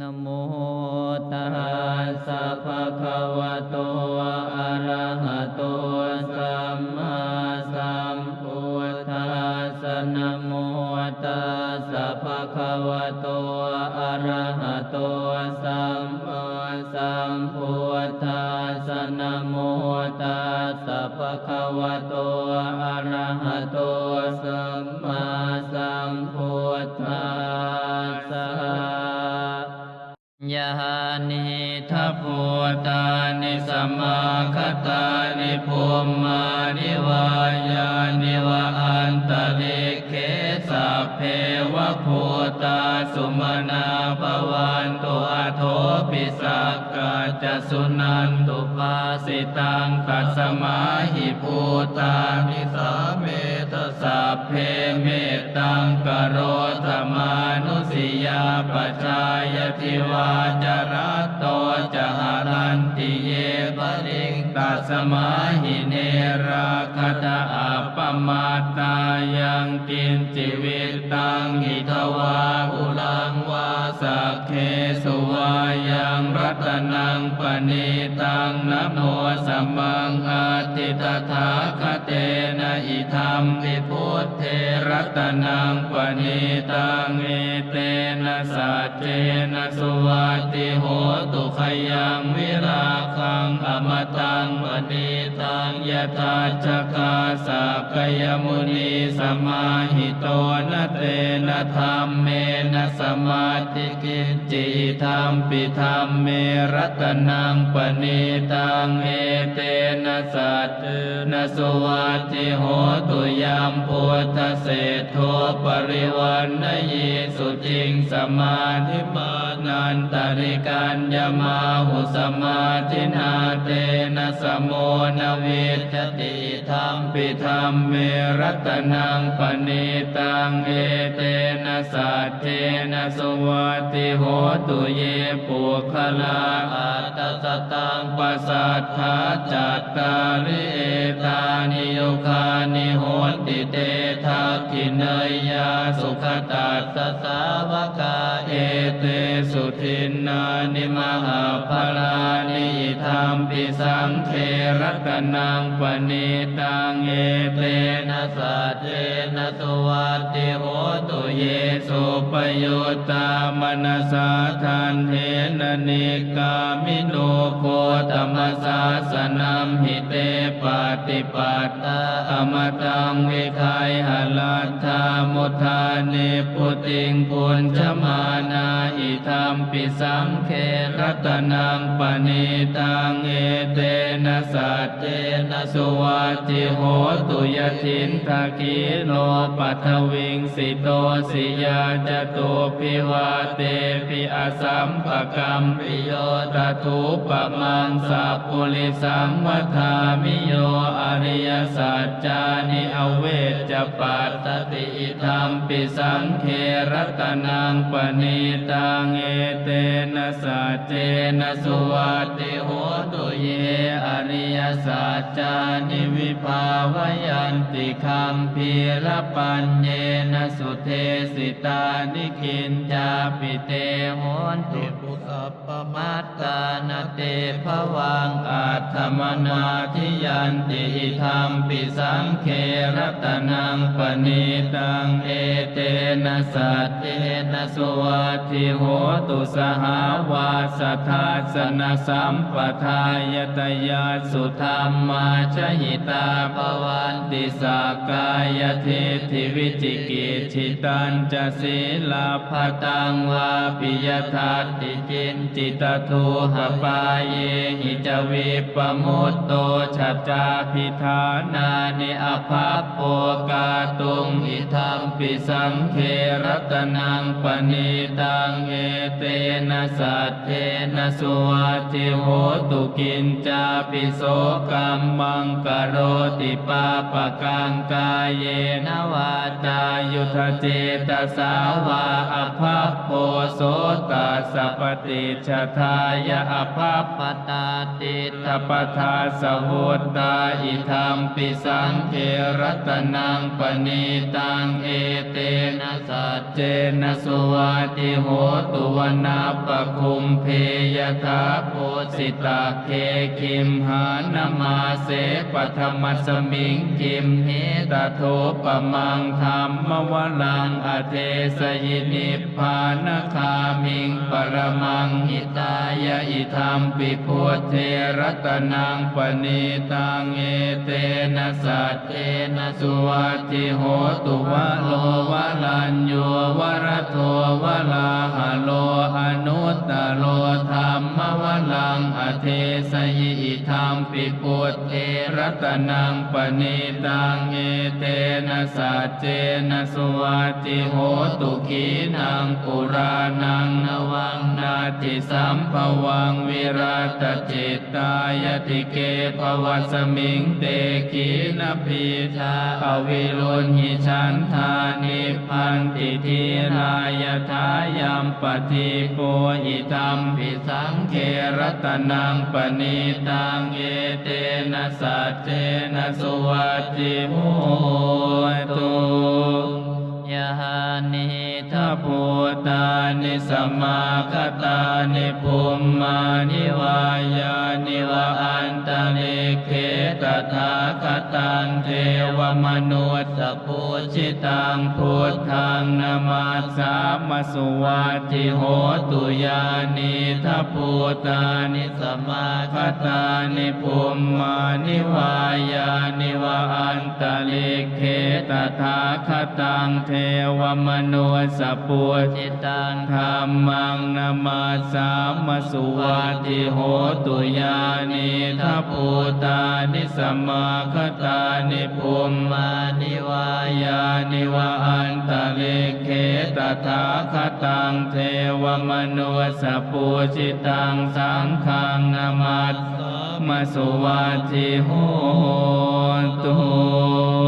นโมตัสสะภะคะวะโต อะระหะโต สัมมาสัมพุทธัสสะนโมตัสสะภะคะวะโต อะระหะโต สัมมาสัมพุทธัสสะนโมตัสสะภะคะวะโต อะระหะโต สัมมาสัมพุทธัส ยานิทัพพุตานิสมมาคตานิภูมมานิวายานิวะอันตริเขสัพเพวะภูตาสุมนาภวันตุอโทปิสักกาจสุนันตุภาสิตังตัสมาหิภูตานิสาเมตสัพเพเมตังกโรธมา ปชายทิวาจรัตโตจหารันติเยปริงตัสมาหิเนราคตาอัปปมาตายังกินจิวิตตังหิทวาอุลัง นังปณิตังนโมสัมมังอาทิตถาคเตนะอิธรรมวิพุทเทรัตนังปณิตังเอเตนะสัจเจนะสุวัติโหตุขยังวิราคังอมตังปณิตังยถาจกาสักกยมุนีสมาหิโตนะเตนะธรรมเมนะสมาธิกิจิธรรมปิธรรมเมรัตนังปณิตังเอเตนะสัจเจนะสุวัติโหตุยามพุทธเศรษโทปริวันนยีสุจิงสมาธิมานันตริกันยมาหุสมาธินาเตนะสมโมนวิชติธรรมปิธรรมเมรัตนังปณิตังเอเตนะสัจเทนะสุวัติโหตุเยปุคลาอัตตสตังปัสสัทธาจัตตาริเอตานิโยคานิโหติเตทักขิเนยยาสุขตัสสะสาวกา เอเตสุทินนานิมหาภลานิธรรมปิสังเครัตนังปณิตังเอเตนะสัจเจนะสวัสติโหตุเยสุปยุตตามนสาทันเทนะนิกามิโนโคตมสาสนัมหิเตปฏิปัตตาอมตังวิไคหลัตถามุทานิพุติงปุญชมา นาอิธรรมปิสังเครัตนังปณิตังเอเตนะสัจเจนะสุวัติโหตุยทินทากีโนปัทวิงสิโตสิยาจตุปิวาเตปิอสัมปกรรมปิโยตทุปมังสัพพุริสังวัฏามิโยอริย สัจจานิอเวจจปัตตติธรรมปิสังเครตนังปณิตังเอเตนะสัจเจนะสุวัติโหตุเยอริยสัจจานิวิภาวยันติคัมพีรปัญเยนะสุเทสิตานิคินจาปิเตโหนตุ ปุสัพปมัตตานาเตภวังอาธรรมนาทิยันติธรรมปิสังเครัตนังปณิตังเอเตนะสัจเจนะสุวัติโหตุสหาวาสทัสสนสัมปทายตยาสุธรรมาชหิตาภวันติสากายเทธิวิจิกิจิตันจะศีลาภตังวาปิยทัตติจินจิตทูหปายเยหิจวิปมุตโตชัจจาพิธานานิอภาพโปกาตุงอิธรรมปิสังเครัตนังปณิตังเอเตนะสัจเทนะสุวัติโหตุกินจาปิโสกรรมังกโรติปาปะกังกายเยนวาจายุทธเจตสาวาอภาพโพโส ตัสะปฏิชาทายะอภาปตาติทปทาสวุตตาอิธรรมปิสังเครัตนังปณิตังเอเตนะสัจเจนะสุวัติโหตุวนาปคุมเพยทาโพสิตาเคคิมหานมาเสปธรรมสมิงคิมเหตโทปมังธรรมวลังอเทสยินิพพานคามิงปรมังหิตายะอิธรรมปิพุทเทรตนังปณิตังเอเตนะสัจเจนะสุวัติโหตุวะโลวะลันโยวะรโทวะลาหะโลอนุตตโลธรรมวลังอเทสยิอิธรรมปิพุทเทรตนังปณิตังเอเตนะสัจเจนะสุวัติโหตุขีนังปุรานังนวังนาทิสัมภวังวิรัตจิตตายติเกภวสมิงเตกีนพีชาอวิรุณหิชันธานิพันติทีรายทายัมปฏิโปอิตัมปิสังเครตนังปณิตังเอเตนะสัจเจนะสุวัติโหตุยานิ ทัทัพพโพตานิสมมาคตานิภูมมานิวายานิวะอันตะเลเข ตถาคตังเทวมนุสสปุชิตังพุทธังนามาสามสุวัติโหตุยานิทัพโพตานิสมาคตานิภูมมานิวายานิวะอันตะเลเขตถาคตังเทวมนุสสปุจิตังธรรมังนามาสามสุวัติโหตุยานิทัพพุตานิสมมาคตานิภูมานิวายานิวะอันตะเลเคตถาคตังเทวมนุสปูจิตังสังฆังนามัสมาสุวัตติโหตุ